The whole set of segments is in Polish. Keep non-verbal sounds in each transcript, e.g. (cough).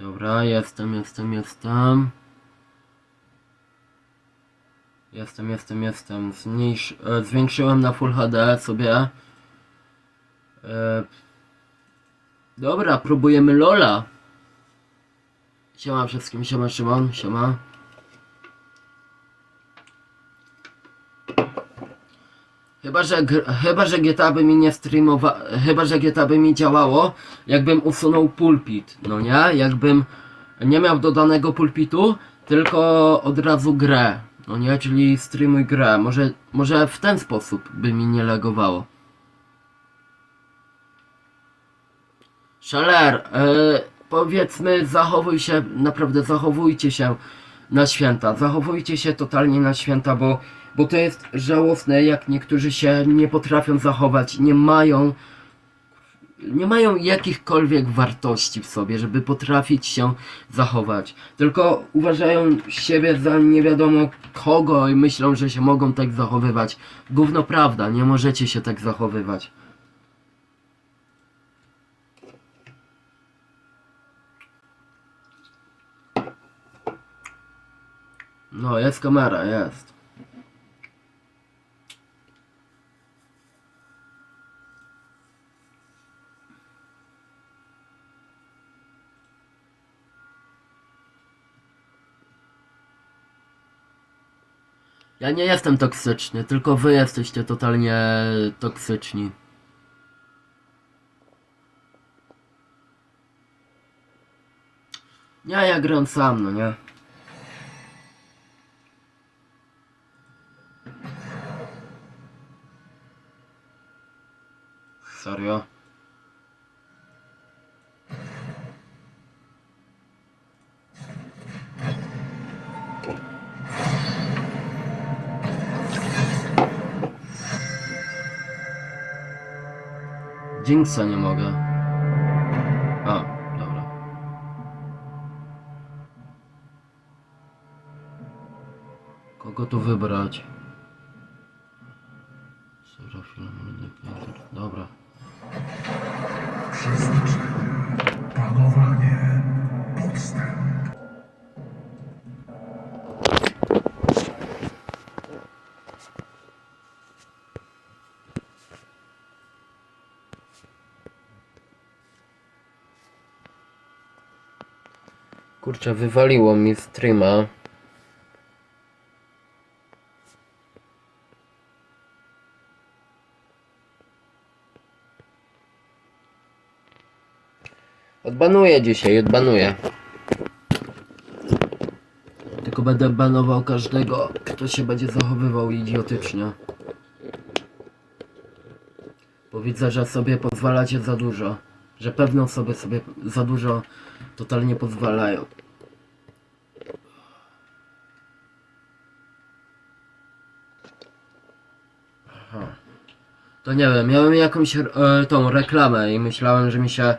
Dobra, jestem, jestem, jestem. Jestem, jestem, jestem. Zmniejsz, e, zwiększyłem na Full HD sobie. E, dobra, próbujemy Lola. Siema wszystkim, siema Szymon, siema. Chyba, że, chyba, że GTA by mi nie streamowa... Chyba, że GTA by mi działało, jakbym usunął pulpit, no nie? Jakbym nie miał dodanego pulpitu, tylko od razu grę, no nie? Czyli streamuj grę. Może, może w ten sposób by mi nie legowało. Szaler, e, powiedzmy, zachowuj się, naprawdę zachowujcie się na święta. Zachowujcie się totalnie na święta, bo, bo to jest żałosne, jak niektórzy się nie potrafią zachować, nie mają, nie mają jakichkolwiek wartości w sobie, żeby potrafić się zachować. Tylko uważają siebie za nie wiadomo kogo i myślą, że się mogą tak zachowywać. Gówno prawda, nie możecie się tak zachowywać. No, jest kamera, jest. Ja nie jestem toksyczny, tylko wy jesteście totalnie toksyczni. Nie, ja gram sam, no nie. Serio? Jinxa nie mogę. A, dobra. Kogo tu wybrać? Dobra. Przeznaczenie, Kurczę, wywaliło mi streama. Odbanuję dzisiaj, odbanuję. Tylko będę banował każdego, kto się będzie zachowywał idiotycznie. Bo widzę, że sobie pozwalacie za dużo. Że pewne osoby sobie za dużo totalnie pozwalają. To nie wiem, miałem jakąś e, tą reklamę i myślałem, że mi się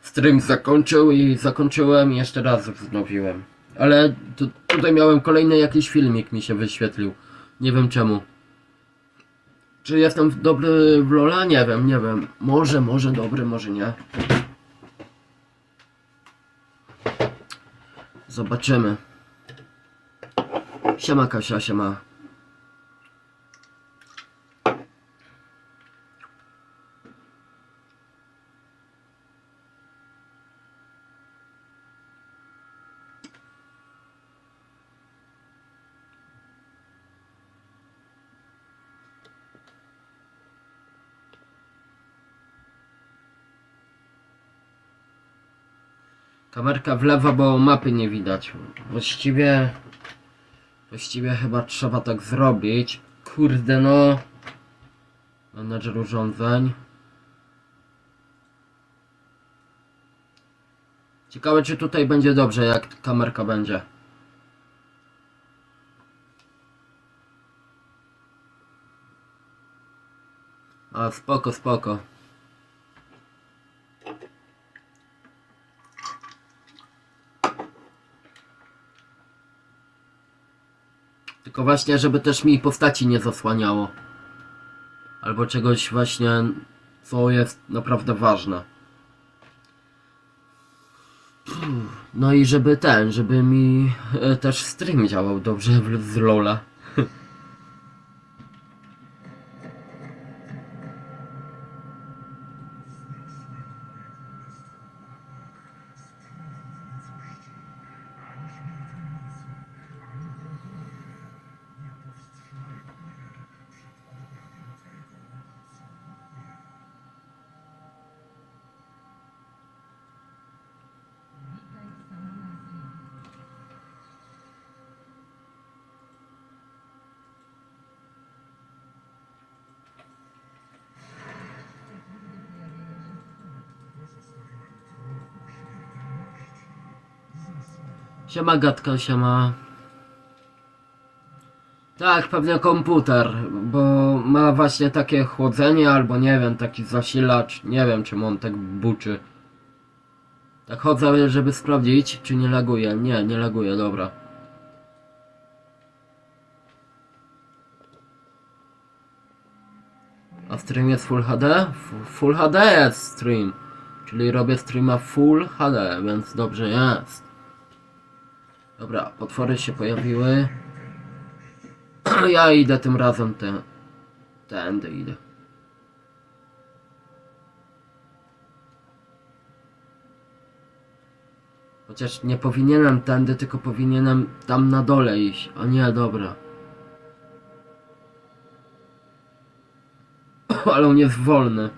stream zakończył i zakończyłem i jeszcze raz wznowiłem. Ale tu, tutaj miałem kolejny jakiś filmik mi się wyświetlił. Nie wiem czemu. Czy jestem dobry w Lola? Nie wiem, nie wiem. Może, może dobry, może nie. Zobaczymy. Siema Kasia, siema. Kamerka w lewo, bo mapy nie widać. Właściwie... Właściwie chyba trzeba tak zrobić. Kurde no... Menedżer urządzeń. Ciekawe czy tutaj będzie dobrze, jak kamerka będzie. A spoko, spoko. Tylko właśnie, żeby też mi postaci nie zasłaniało. Albo czegoś właśnie, co jest naprawdę ważne. No i żeby ten, żeby mi e, też stream działał dobrze z Lola. Siema gadka, siema. Tak, pewnie komputer, bo ma właśnie takie chłodzenie albo nie wiem, taki zasilacz, nie wiem czym on tak buczy. Tak chodzę, żeby sprawdzić, czy nie laguje. Nie, nie laguje, dobra. A stream jest Full HD? F- Full HD jest stream. Czyli robię streama Full HD, więc dobrze jest. Dobra, potwory się pojawiły. (clears throat) Ja idę tym razem te... Tędy idę. Chociaż nie powinienem tędy, tylko powinienem tam na dole iść. A nie, dobra. (clears throat) Ale on jest wolny.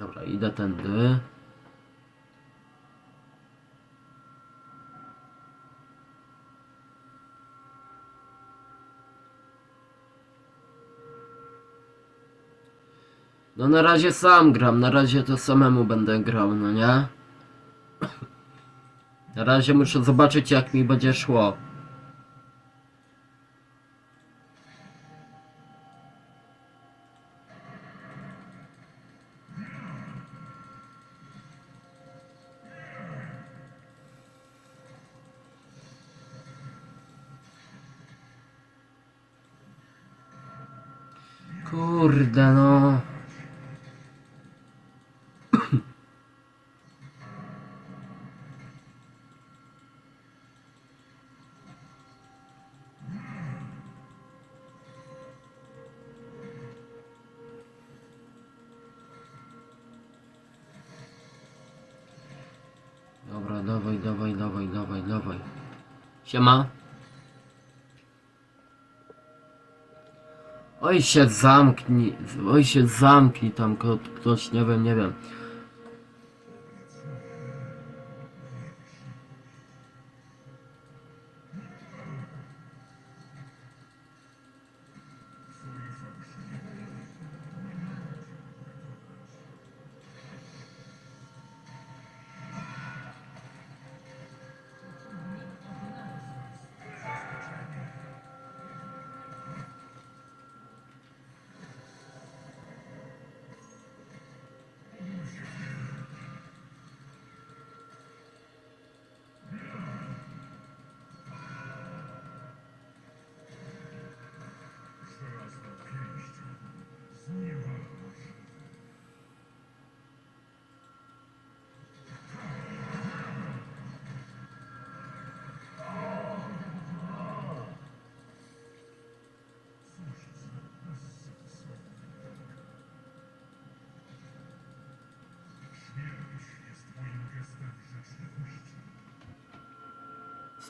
Dobra, idę tędy. No na razie sam gram, na razie to samemu będę grał, no nie? Na razie muszę zobaczyć jak mi będzie szło. Kurde no. Dobra, dawaj, dawaj, dawaj, dawaj, dawaj. Siema. Oj się zamknij, oj się zamknij tam ktoś, nie wiem, nie wiem.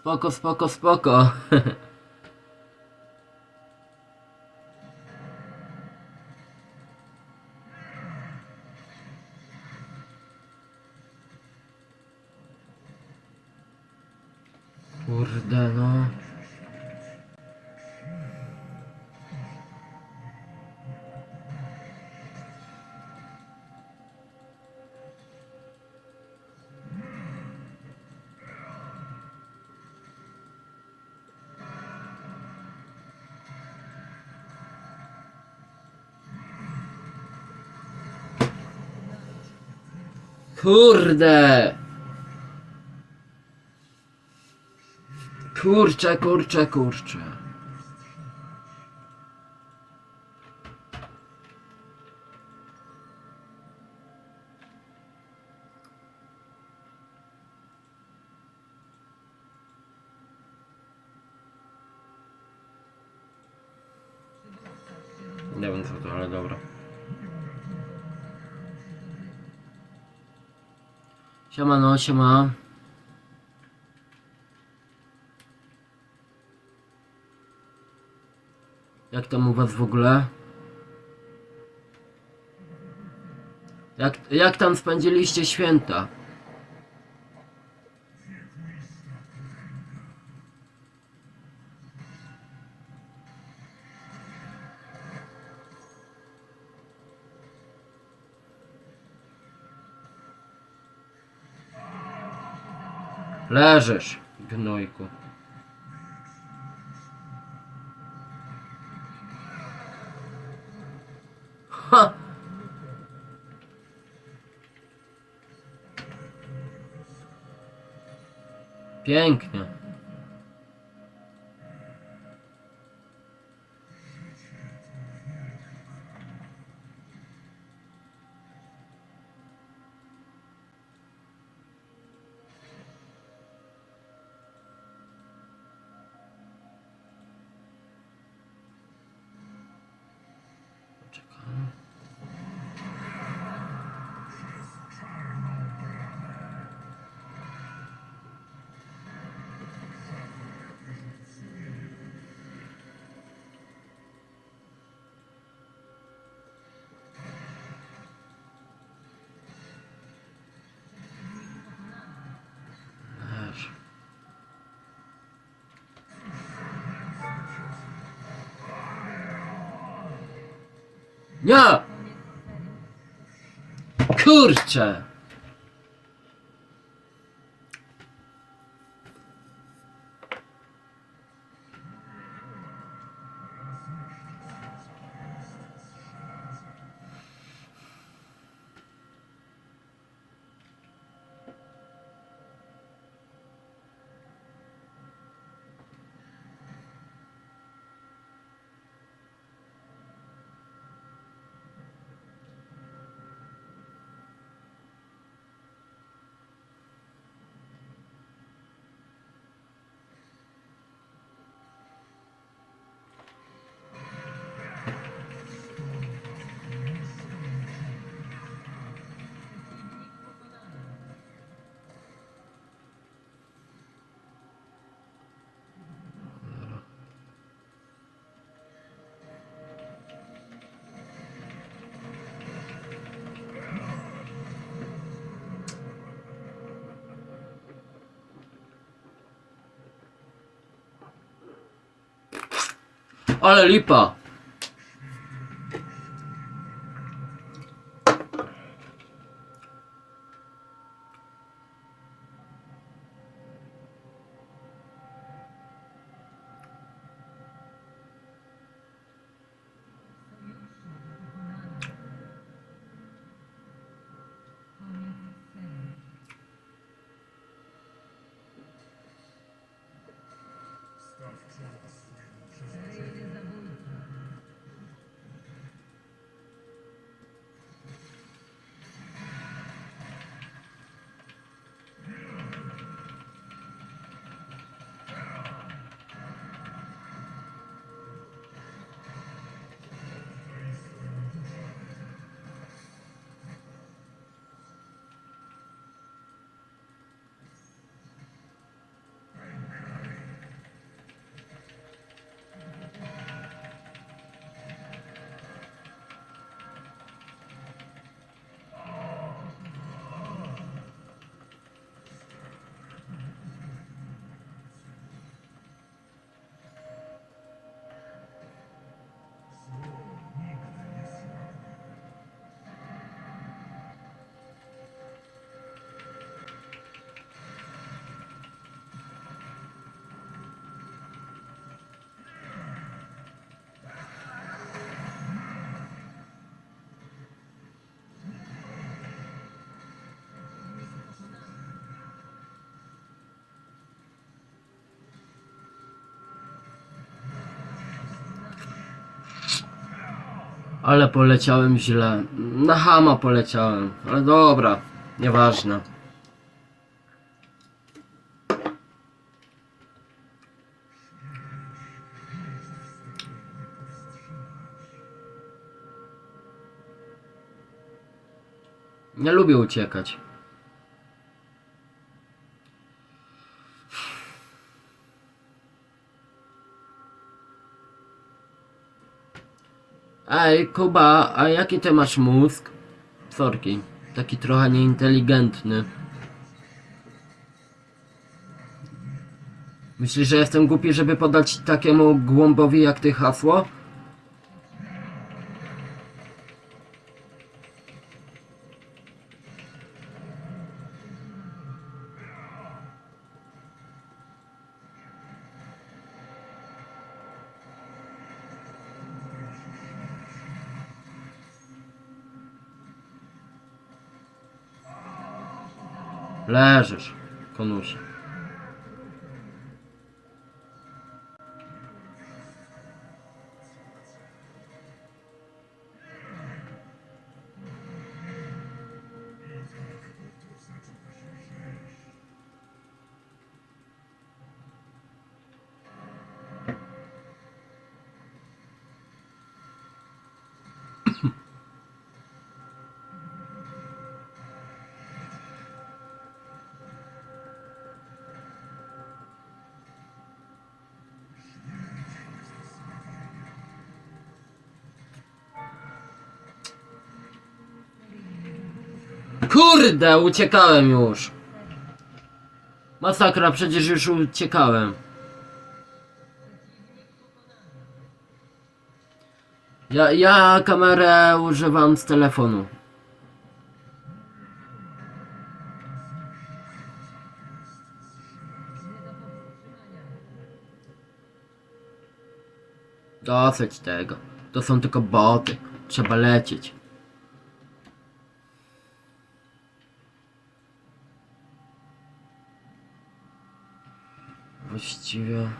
Spoko, spoko, spoko. (laughs) Kurde! Kurczę, kurczę, kurczę. Nie wiem co to, ale dobra. Siema no, siema. Jak tam u was w ogóle? Jak, jak tam spędziliście święta? Leżysz, gnojku. Ha! Pięknie. Nie! Kurczę! Ale lipa! Ale poleciałem źle. Na hama poleciałem. Ale dobra, nieważne. Nie lubię uciekać. Ej, Kuba, a jaki ty masz mózg? Sorki, taki trochę nieinteligentny. Myślisz, że jestem głupi, żeby podać takiemu głąbowi jak ty hasło? Leżysz, konusie. Kurde, uciekałem już. Masakra, przecież już uciekałem. Ja, ja kamerę używam z telefonu. Dosyć tego. To są tylko boty. Trzeba lecieć. Właściwie.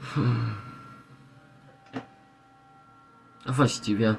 Hmm. A właściwie.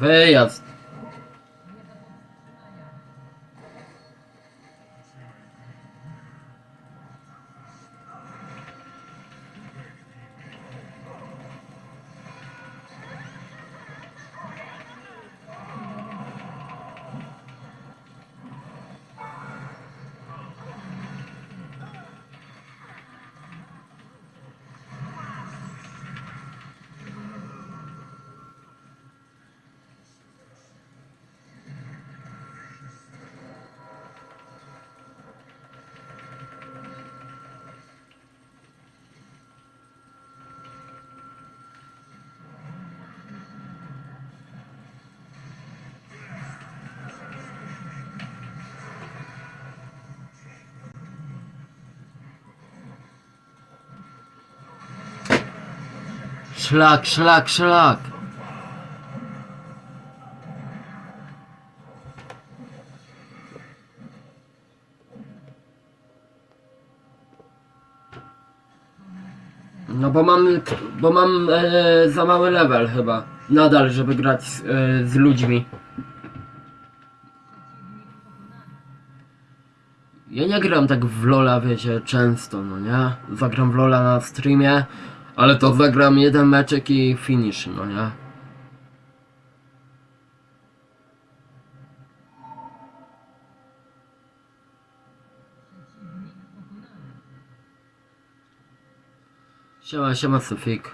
Wyjazd. Szlak, szlak, szlak. No bo mam, bo mam e, za mały level chyba. Nadal, żeby grać z, e, z ludźmi. Ja nie gram tak w Lola, wiecie, często, no nie? Zagram w Lola na streamie, ale to zagram jeden meczek i finish, no nie? Siema, siema Sofik.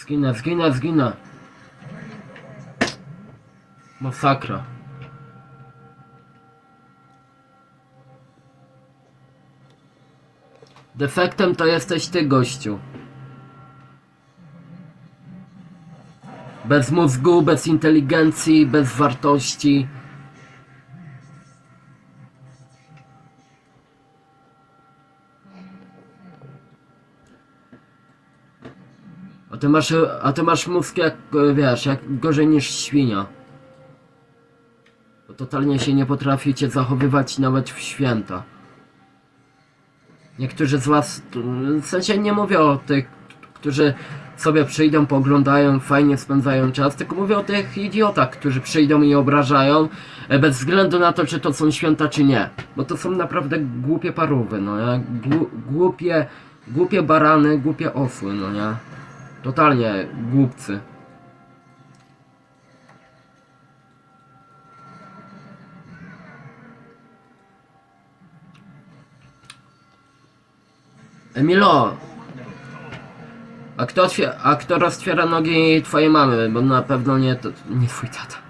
Zginę, zginę, zginę. Masakra. Defektem to jesteś ty, gościu. Bez mózgu, bez inteligencji, bez wartości. Masz, a ty masz mózg jak, wiesz, jak gorzej niż świnia. Bo totalnie się nie potraficie zachowywać nawet w święta. Niektórzy z was, w sensie nie mówię o tych, którzy sobie przyjdą, poglądają, fajnie spędzają czas, tylko mówię o tych idiotach, którzy przyjdą i obrażają, e, bez względu na to, czy to są święta, czy nie. Bo to są naprawdę głupie parówy, no nie? Głupie, głupie barany, głupie osły, no nie? Totalnie głupcy. Emilo! A kto, a kto roztwiera nogi twojej mamy? Bo na pewno nie, to, nie twój tata.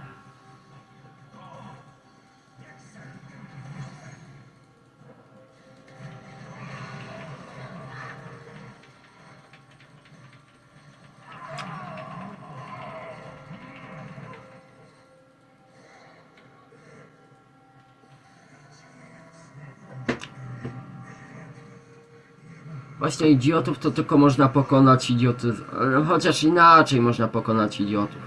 Właśnie idiotów to tylko można pokonać idioty. ale Chociaż inaczej można pokonać idiotów.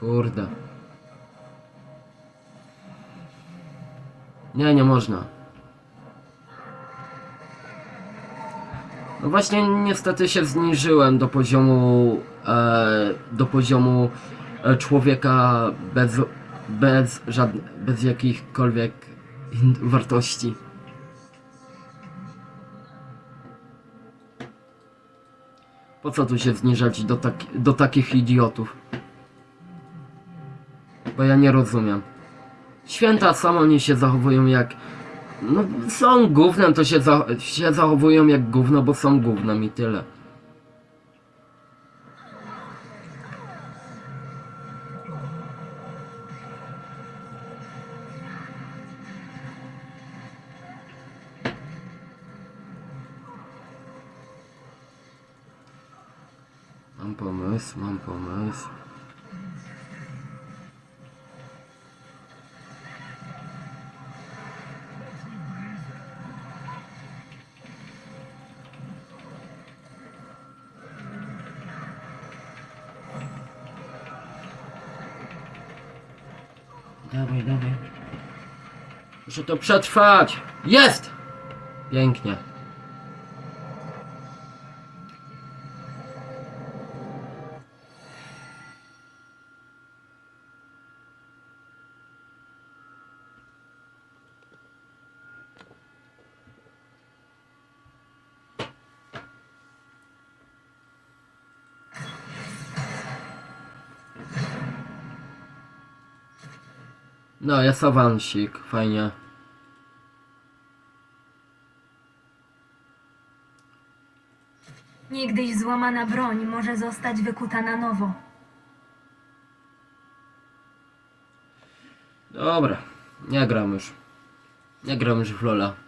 Kurde. Nie, nie można. No właśnie niestety się zniżyłem do poziomu e, do poziomu e, człowieka bez bez żadnych bez jakichkolwiek (laughs) wartości. Po co tu się zniżać do, tak, do takich idiotów? Bo ja nie rozumiem. Święta samo oni się zachowują jak... No są gównem, to się, za, się zachowują jak gówno, bo są gównem i tyle. Mam pomysł, mam pomysł. Dawaj, dawaj. Muszę to przetrwać! Jest! Pięknie. No, jest awansik, fajnie. Niegdyś złamana broń może zostać wykuta na nowo. Dobra, nie gram już. Nie gram już w Lola.